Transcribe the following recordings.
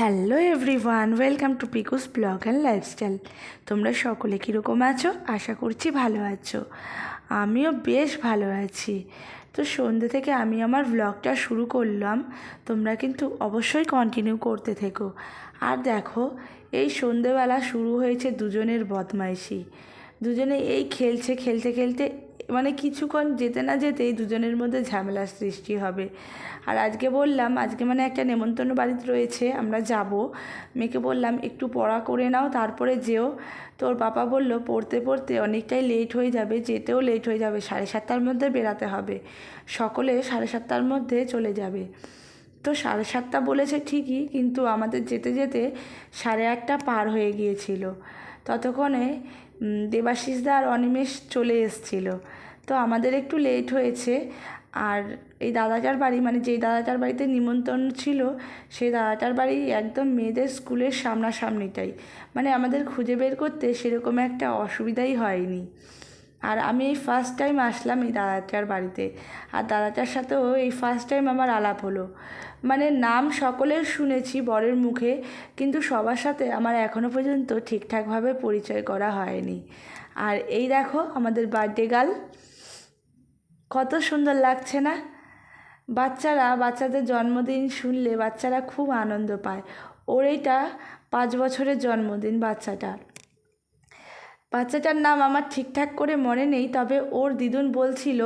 Hello everyone welcome to Piku's blog and lifestyle তোমরা সকলে কীরকম আছো? আশা করছি ভালো আছো। আমিও বেশ ভালো আছি। তো সন্ধ্যে থেকে আমি আমার ব্লগটা শুরু করলাম। তোমরা কিন্তু অবশ্যই কন্টিনিউ করতে থেকো। আর দেখো, এই সন্ধেবেলা শুরু হয়েছে দুজনের বদমাইশি। দুজনে এই খেলছে, খেলতে খেলতে মানে কিছুক্ষণ যেতে না যেতেই দুজনের মধ্যে ঝামেলার সৃষ্টি হবে। আর আজকে বললাম, আজকে মানে একটা নেমন্তন্ন বাড়িতে রয়েছে, আমরা যাব। মেয়েকে বললাম, একটু পড়া করে নাও, তারপরে যেও। তোর বাবা বলল, পড়তে পড়তে অনেকটাই লেট হয়ে যাবে, যেতেও লেট হয়ে যাবে, সাড়ে সাতটার মধ্যে বেরাতে হবে। সকলে সাড়ে সাতটার মধ্যে চলে যাবে। তো সাড়ে সাতটা বলেছে ঠিকই, কিন্তু আমাদের যেতে যেতে সাড়ে আটটা পার হয়ে গিয়েছিল। ততক্ষণে দেবাশিসদা আর অনিমেষ চলে এসছিল। তো আমাদের একটু লেট হয়েছে। আর এই দাদাটার বাড়ি মানে যেই দাদাটার বাড়িতে নিমন্ত্রণ ছিল, সেই দাদাটার বাড়ি একদম মেয়েদের স্কুলের সামনাসামনিটাই। মানে আমাদের খুঁজে বের করতে সেরকম একটা অসুবিধাই হয়নি। আর আমি এই ফার্স্ট টাইম আসলাম এই দাদাটার বাড়িতে। আর দাদাটার সাথেও এই ফার্স্ট টাইম আমার আলাপ হলো। মানে নাম সকলের শুনেছি বরের মুখে, কিন্তু সবার সাথে আমার এখনও পর্যন্ত ঠিকঠাকভাবে পরিচয় করা হয়নি। আর এই দেখো আমাদের বার্থডে গার্ল কত সুন্দর লাগছে না? বাচ্চারা, বাচ্চাদের জন্মদিন শুনলে বাচ্চারা খুব আনন্দ পায়। ওর এইটা পাঁচ বছরের জন্মদিন বাচ্চাটার। বাচ্চাটার নাম আমার ঠিকঠাক করে মনে নেই, তবে ওর দিদুন বলছিল,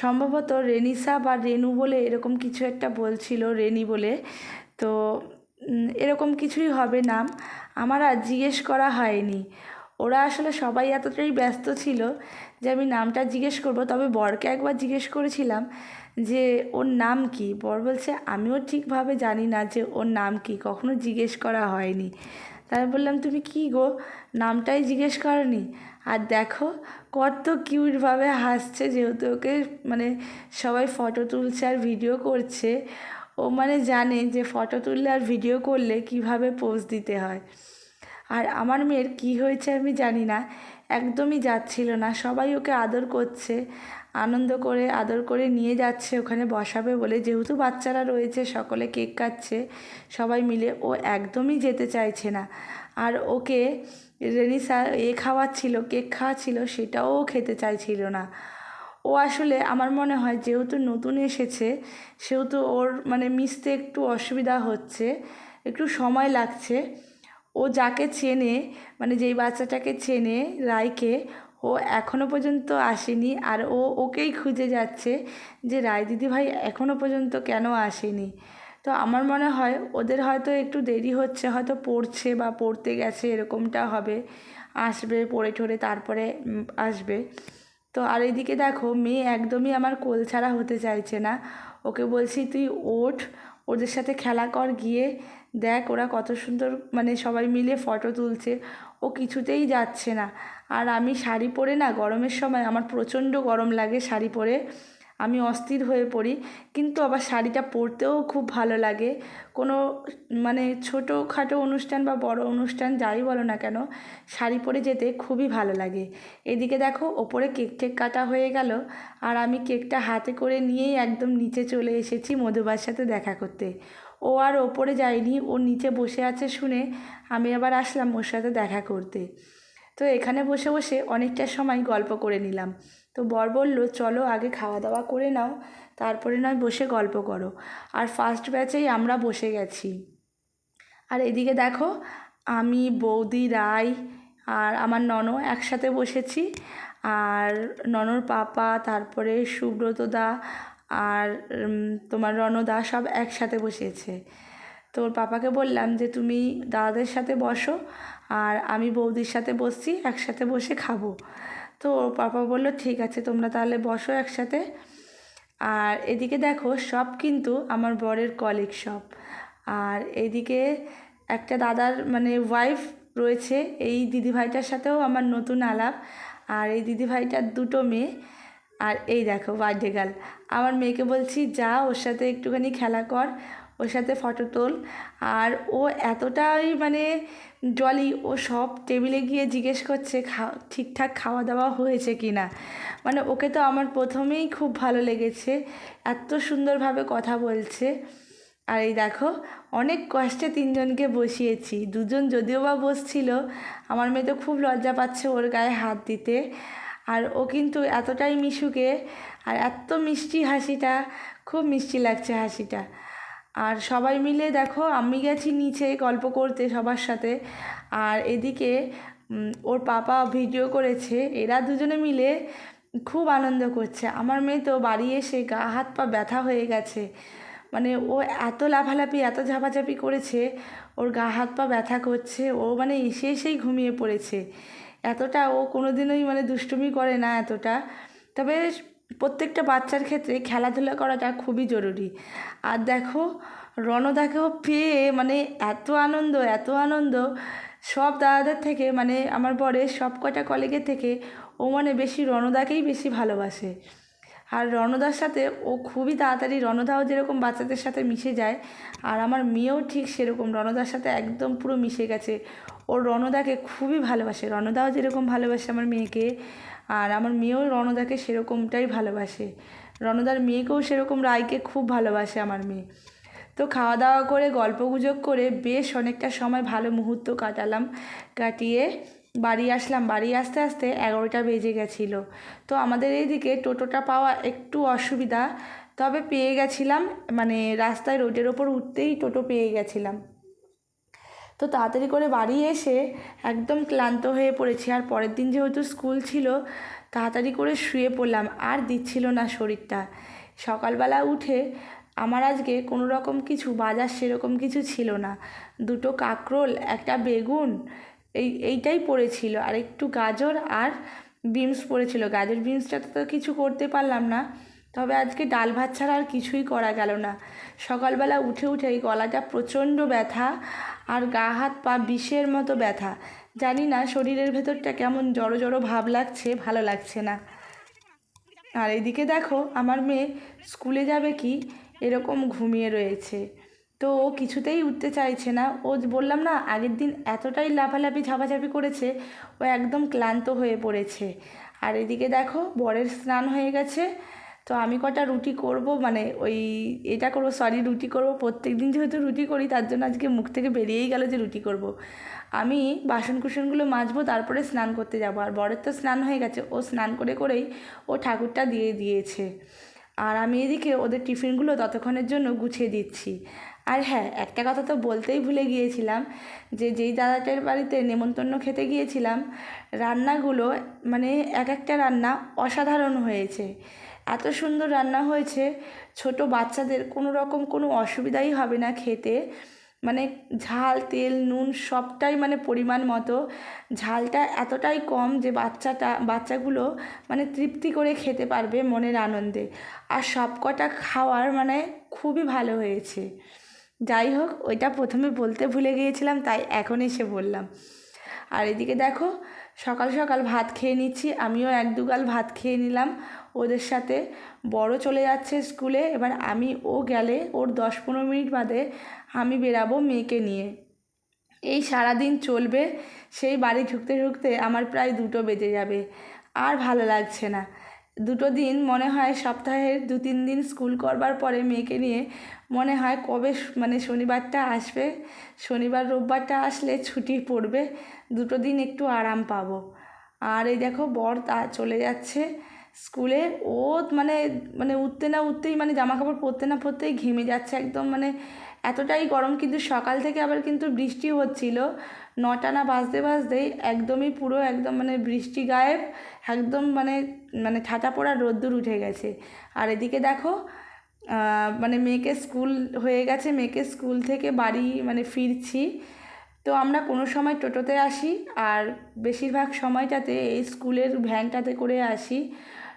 সম্ভবত রেনিসা বা রেনু বলে এরকম কিছু একটা বলছিল, রেনি বলে। তো এরকম কিছুই হবে নাম। আমার আর জিজ্ঞেস করা হয়নি। ওরা আসলে সবাই এতটাই ব্যস্ত ছিল যে আমি নামটা জিজ্ঞেস করব। তবে বরকে একবার জিজ্ঞেস করেছিলাম যে, ওর নাম কি? বর বলছে, আমিও ঠিকভাবে জানি না যে ওর নাম কি, কখনো জিজ্ঞেস করা হয়নি। বললাম, তুমি কি গো? নামটাই জিজ্ঞেস করনি। আর দেখো, কত কিউটভাবে হাসছে যেহেতু ওকে মানে সবাই ফটো তুলছে আর ভিডিও করছে। ও মানে জানে যে ফটো তুললে আর ভিডিও করলে কীভাবে পোজ দিতে হয়। আর আমার মেয়ের কি হয়েছে আমি জানি না, একদমই যাচ্ছিল না। সবাই ওকে আদর করছে। আনন্দ করে, আদর করে নিয়ে যাচ্ছে, ওখানে বসাবে বলে। যেহেতু বাচ্চারা রয়েছে, সকলে কেক কাটছে, সবাই মিলে। ও একদমই যেতে চাইছে না। আর ওকে রেনিসা এ খাওয়াচ্ছিল, কেক খাওয়াচ্ছিল, সেটাও খেতে চাইছিল না। ও আসলে, আমার মনে হয়, যেহেতু নতুন এসেছে, সেহেতু ওর মানে মিশতে একটু অসুবিধা হচ্ছে, একটু সময় লাগছে। ও যাকে চেনে মানে যেই বাচ্চাটাকে চেনে, রায়কে ও এখনও পর্যন্ত আসেনি আর ও ওকেই খুঁজে যাচ্ছে যে রায় দিদিভাই এখনও পর্যন্ত কেন আসেনি। তো আমার মনে হয় ওদের হয়তো একটু দেরি হচ্ছে, হয়তো পড়ছে বা পড়তে গেছে, এরকমটা হবে। আসবে, পড়ে ঠড়ে তারপরে আসবে। তো আর এদিকে দেখো, মেয়ে একদমই আমার কোল ছাড়া হতে চাইছে না। ওকে বলছি, তুই ওঠ, ওদের সাথে খেলা কর, গিয়ে দেখ ওরা কত সুন্দর মানে সবাই মিলে ফটো তুলছে। ও কিছুতেই যাচ্ছে না। আর আমি শাড়ি পরে না গরমের সময় আমার প্রচণ্ড গরম লাগে শাড়ি পরে। আমি অস্থির হয়ে পড়ি। কিন্তু আবার শাড়িটা পরতেও খুব ভালো লাগে। কোনো মানে ছোটোখাটো অনুষ্ঠান বা বড় অনুষ্ঠান যাই বলো না কেন, শাড়ি পরে যেতে খুবই ভালো লাগে। এদিকে দেখো, ওপরে কেক টেক কাটা হয়ে গেল। আর আমি কেকটা হাতে করে নিয়েই একদম নিচে চলে এসেছি মধুবার সাথে দেখা করতে। ও আর ওপরে যায়নি, ও নিচে বসে আছে শুনে আমি আবার আসলাম ওর সাথে দেখা করতে। তো এখানে বসে বসে অনেকটা সময় গল্প করে নিলাম। তো বর বলল, চলো আগে খাওয়া দাওয়া করে নাও, তারপরে নয় বসে গল্প করো। আর ফার্স্ট ব্যাচেই আমরা বসে গেছি। আর এদিকে দেখো, আমি, বৌদি রায় আর আমার নন একসাথে বসেছি। আর ননর পাপা, তারপরে সুব্রত দা আর তোমার রণদা সব একসাথে বসেছে তো ওর পাপাকে বললাম যে, তুমি দাদাদের সাথে বসো আর আমি বৌদির সাথে বসছি, একসাথে বসে খাব। তো ওর পাপা বলল, ঠিক আছে, তোমরা তাহলে বসো একসাথে। আর এদিকে দেখো, সব কিন্তু আমার বরের কলিগ সব। আর এদিকে একটা দাদার মানে ওয়াইফ রয়েছে, এই দিদিভাইটার সাথেও আমার নতুন আলাপ। আর এই দিদিভাইটার দুটো মেয়ে। আর এই দেখো বার্থডে গার্ল আমার মেয়েকে বলছি, যা, ওর সাথে একটুখানি খেলা কর। ওর সাথে ফটো তোল। আর ও এতটাই মানে জলি ও সব টেবিলে গিয়ে জিজ্ঞেস করছে খা, ঠিকঠাক খাওয়া দাওয়া হয়েছে কি না মানে ওকে তো আমার প্রথমেই খুব ভালো লেগেছে, এত সুন্দরভাবে কথা বলছে। আর এই দেখো, অনেক কষ্টে তিনজনকে বসিয়েছি। দুজন যদিও বা বসছিল, আমার মেয়ে তো খুব লজ্জা পাচ্ছে ওর গায়ে হাত দিতে। আর ও কিন্তু এতটাই মিশুকে, আর এত মিষ্টি হাসিটা, খুব মিষ্টি লাগছে হাসিটা। আর সবাই মিলে দেখো, আমি গেছি নিচে গল্প করতে সবার সাথে। আর এদিকে ওর পাপা ভিডিও করেছে, এরা দুজনে মিলে খুব আনন্দ করছে। আমার মেয়ে তো বাড়ি এসে গা হাত পা ব্যথা হয়ে গেছে। মানে ও এত লাফালাফি, এত ঝাপাঝাপি করেছে, ওর গা হাত পা ব্যথা করছে, ও মানে এসে এসেই ঘুমিয়ে পড়েছে। এতটা ও কোনোদিনই মানে দুষ্টুমি করে না এতটা। তবে প্রত্যেকটা বাচ্চার ক্ষেত্রে খেলাধুলা করাটা খুবই জরুরি। আর দেখো, রণদাকেও পেয়ে মানে এত আনন্দ এত আনন্দ, সব দাদাদের থেকে মানে আমার বরের সব কটা কলেজের থেকে ও মানে বেশি রণদাকেই বেশি ভালোবাসে। আর রণদার সাথে ও খুবই তাড়াতাড়ি রণদাও যেরকম বাচ্চাদের সাথে মিশে যায়, আর আমার মেয়েও ঠিক সেরকম, রণদার সাথে একদম পুরো মিশে গেছে। ও রণদাকে খুবই ভালোবাসে, রণদাও যেরকম ভালোবাসে আমার মেয়েকে, আর আমার মেয়েও রণদাকে সেরকমটাই ভালোবাসে। রণদার মেয়েকেও সেরকম রায়কে খুব ভালোবাসে আমার মেয়ে। তো খাওয়া দাওয়া করে গল্প গুজব করে বেশ অনেকটা সময় ভালো মুহূর্ত কাটালাম, কাটিয়ে বাড়ি আসলাম, বাড়ি আসতে আসতে এগারোটা বেজে গেছিল। তো আমাদের এইদিকে টোটোটা পাওয়া একটু অসুবিধা, তবে পেয়ে গেছিলাম মানে রাস্তায় রোডের ওপর উঠতেই টোটো পেয়ে গেছিলাম। তো তাড়াতাড়ি করে বাড়ি এসে একদম ক্লান্ত হয়ে পড়েছি, আর পরের দিন যেহেতু স্কুল ছিল, তাড়াতাড়ি করে শুয়ে পড়লাম, আর দিচ্ছিল না শরীরটা। সকালবেলা উঠে আমার আজকে কোনো রকম কিছু, বাজার সেরকম কিছু ছিল না। দুটো কাঁকরোল, একটা বেগুন এই, এইটাই পড়েছিল। আর একটু গাজর আর বিনস পড়েছিল। গাজর বিনসটাতে তো কিছু করতে পারলাম না। তবে আজকে ডাল ভাত ছাড়া আর কিছুই করা গেল না। সকালবেলা উঠে উঠে এই গলাটা প্রচণ্ড ব্যথা আর গা হাত পা বিষের মতো ব্যথা। জানি না শরীরের ভেতরটা কেমন জড়ো জড়ো ভাব লাগছে, ভালো লাগছে না। আর এদিকে দেখো, আমার মেয়ে স্কুলে যাবে কি? এরকম ঘুমিয়ে রয়েছে। তো ও কিছুতেই উঠতে চাইছে না। ও বললাম না, আগের দিন এতটাই লাফালাফি, ঝাপাঝাপি করেছে, ও একদম ক্লান্ত হয়ে পড়েছে। আর এদিকে দেখো, বরের স্নান হয়ে গেছে। তো আমি কটা রুটি করব মানে ওই এটা করব সরি রুটি করব। প্রত্যেক দিন যেহেতু রুটি করি, তার জন্য আজকে মুখ থেকে বেরিয়েই গেল যে রুটি করব। আমি বাসন কুসনগুলো মাজবো, তারপরে স্নান করতে যাব। আর বরের তো স্নান হয়ে গেছে, ও স্নান করে করেই ও ঠাকুরটা দিয়ে দিয়েছে। আর আমি এদিকে ওদের টিফিনগুলো ততক্ষণের জন্য গুছিয়ে দিচ্ছি। আর হ্যাঁ একটা কথা তো বলতেই ভুলে গিয়েছিলাম যে যেই দাদাটার বাড়িতে নেমন্তন্ন খেতে গিয়েছিলাম, রান্নাগুলো মানে এক একটা রান্না অসাধারণ হয়েছে। এত সুন্দর রান্না হয়েছে, ছোট বাচ্চাদের কোনো রকম কোনো অসুবিধাই হবে না খেতে। মানে ঝাল, তেল, নুন সবটাই মানে পরিমাণ মতো। ঝালটা এতটাই কম যে বাচ্চাটা, বাচ্চাগুলো মানে তৃপ্তি করে খেতে পারবে মনের আনন্দে। আর সব কটা খাওয়ার মানে খুবই ভালো হয়েছে। যাই হোক, ওইটা প্রথমে বলতে ভুলে গিয়েছিলাম, তাই এখন এসে বললাম। আর এদিকে দেখো, সকাল সকাল ভাত খেয়ে নিচ্ছি, আমিও এক দুগাল ভাত খেয়ে নিলাম। ওদের সাথে বড় চলে যাচ্ছে স্কুলে, এবার আমি ও গেলে ওর দশ পনেরো মিনিট বাদে আমি বেরাবো মেয়েকে নিয়ে। এই সারাদিন চলবে, সেই বাড়ি ঢুকতে ঢুকতে আমার প্রায় দুটো বেজে যাবে, আর ভালো লাগছে না। দুটো দিন মনে হয় সপ্তাহের দু তিন দিন স্কুল করবার পরে মেয়েকে নিয়ে মনে হয় কবে মানে শনিবারটা আসবে। শনিবার, রোববারটা আসলে ছুটি পড়বে। দুটো দিন একটু আরাম পাবো। আর এই দেখো বর তা চলে যাচ্ছে স্কুলে। ও মানে মানে উঠতে না উঠতেই মানে জামা কাপড় পরতে না পরতেই ঘেমে যাচ্ছে একদম। মানে এতটাই গরম, কিন্তু সকাল থেকে আবার কিন্তু বৃষ্টি হচ্ছিল। নটা না বাজতে বাজতেই একদমই পুরো একদম মানে বৃষ্টি গায়েব, একদম মানে মানে ঠাটা পড়া রোদ্দুর উঠে গেছে। আর এদিকে দেখো মানে মেয়েকে স্কুল হয়ে গেছে, মেয়েকে স্কুল থেকে বাড়ি মানে ফিরছি। তো আমরা কোনো সময় টোটোতে আসি আর বেশিরভাগ সময়টাতে এই স্কুলের ভ্যানটাতে করে আসি।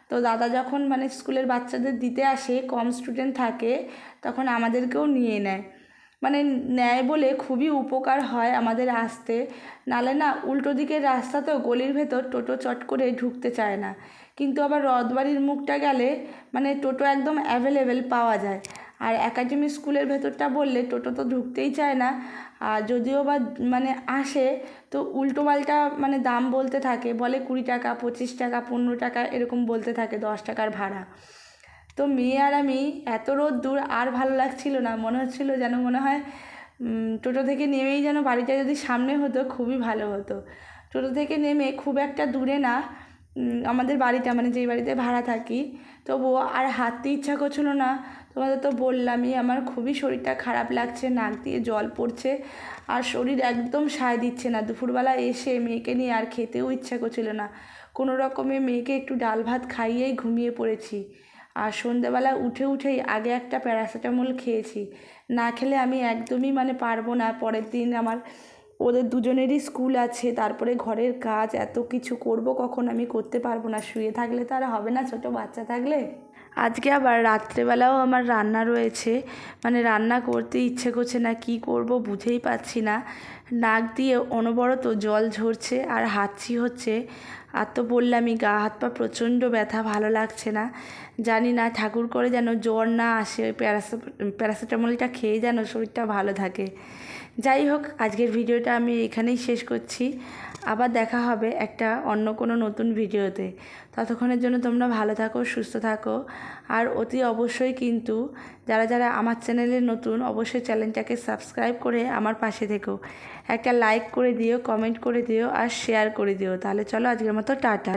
তো দাদা যখন মানে স্কুলের বাচ্চাদের দিতে আসে, কম স্টুডেন্ট থাকে, তখন আমাদেরকেও নিয়ে নেয়। মানে নেয় বলে খুবই উপকার হয় আমাদের আসতে। নালে না উল্টো দিকের রাস্তা তো গলির ভেতর টোটো চট করে ঢুকতে চায় না। কিন্তু আবার রথবাড়ির মুখটা গেলে মানে টোটো একদম অ্যাভেলেবেল পাওয়া যায়। আর একাডেমি স্কুলের ভেতরটা বললে টোটো তো ঢুকতেই চায় না। আর যদিও বা মানে আসে, তো উল্টো পাল্টা মানে দাম বলতে থাকে। বলে কুড়ি টাকা, পঁচিশ টাকা, পনেরো টাকা এরকম বলতে থাকে দশ টাকার ভাড়া। তো মেয়ে আর আমি এত রোদ দূর আর ভালো লাগছিল না। মনে হচ্ছিল যেন মনে হয় টোটো থেকে নেমেই যেন বাড়িটা যদি সামনে হতো খুবই ভালো হতো। টোটো থেকে নেমে খুব একটা দূরে না আমাদের বাড়িটা মানে যেই বাড়িতে ভাড়া থাকি, তবুও আর হাঁটতে ইচ্ছা করছিল না। তোমাদের তো বললামই, আমার খুবই শরীরটা খারাপ লাগছে, নাক দিয়ে জল পড়ছে, আর শরীর একদম সায় দিচ্ছে না। দুপুরবেলা এসে মেয়েকে নিয়ে আর খেতেও ইচ্ছা করছিল না। কোনো রকমে মেয়েকে একটু ডাল ভাত খাইয়েই ঘুমিয়ে পড়েছি। আর সন্ধেবেলা উঠে উঠেই আগে একটা প্যারাসিটামল খেয়েছি। না খেলে আমি একদমই মানে পারব না। পরের দিন আমার, ওদের দুজনেরই স্কুল আছে, তারপরে ঘরের কাজ, এত কিছু করব কখন আমি করতে পারব না। শুয়ে থাকলে তো আর হবে না ছোটো বাচ্চা থাকলে। আজকে আবার রাত্রেবেলাও আমার রান্না রয়েছে। মানে রান্না করতে ইচ্ছে করছে না, কি করব বুঝেই পাচ্ছি না। নাক দিয়ে অনবরত জল ঝরছে আর হাঁচি হচ্ছে। আর তো বললামই, গা, হাত পা প্রচণ্ড ব্যথা, ভালো লাগছে না। জানি না, ঠাকুর করে যেন জ্বর না আসে ওই প্যারাসি প্যারাসিটামলটা খেয়ে যেন শরীরটা ভালো থাকে। যাই হোক, আজকের ভিডিওটা আমি এখানেই শেষ করছি। আবার দেখা হবে একটা অন্য কোনো নতুন ভিডিওতে। ততক্ষণের জন্য তোমরা ভালো থাকো, সুস্থ থাকো। আর অতি অবশ্যই কিন্তু যারা যারা আমার চ্যানেলে নতুন, অবশ্যই চ্যানেলটাকে সাবস্ক্রাইব করে আমার পাশে থেকো। একটা লাইক করে দিও, কমেন্ট করে দিও আর শেয়ার করে দিও। তাহলে চলো আজকের মতো, টাটা।